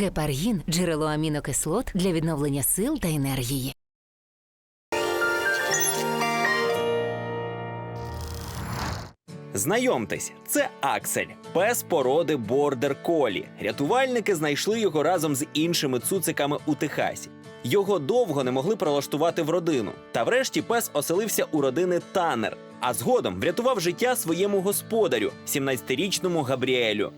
Гепаргін джерело амінокислот для відновлення сил та енергії. Знайомтесь, це Аксель, пес породи бордер колі. Рятувальники знайшли його разом з іншими цуциками у Техасі. Його довго не могли прилаштувати в родину. Та врешті пес оселився у родини Таннер, а згодом врятував життя своєму господарю, 17-річному Габріелю.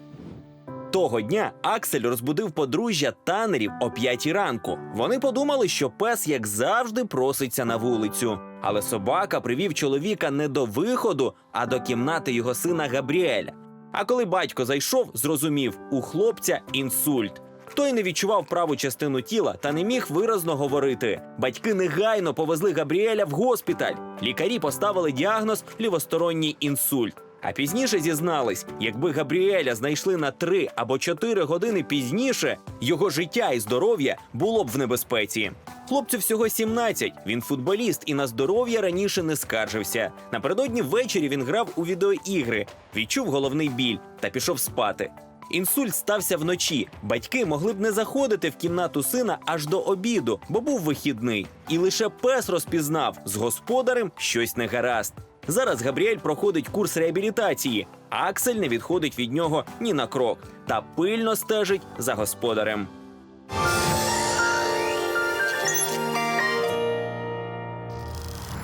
Того дня Аксель розбудив подружжя танерів о п'ятій ранку. Вони подумали, що пес, як завжди, проситься на вулицю. Але собака привів чоловіка не до виходу, а до кімнати його сина Габріеля. А коли батько зайшов, зрозумів, у хлопця інсульт. Той не відчував праву частину тіла та не міг виразно говорити. Батьки негайно повезли Габріеля в госпіталь. Лікарі поставили діагноз лівосторонній інсульт. А пізніше зізнались, якби Габріеля знайшли на три або чотири години пізніше, його життя і здоров'я було б в небезпеці. Хлопцю всього 17, Він футболіст і на здоров'я раніше не скаржився. Напередодні ввечері він грав у відеоігри, відчув головний біль та пішов спати. Інсульт стався вночі. Батьки могли б не заходити в кімнату сина аж до обіду, бо був вихідний. І лише пес розпізнав з господарем щось не гаразд. Зараз Габріель проходить курс реабілітації, Аксель не відходить від нього ні на крок та пильно стежить за господарем.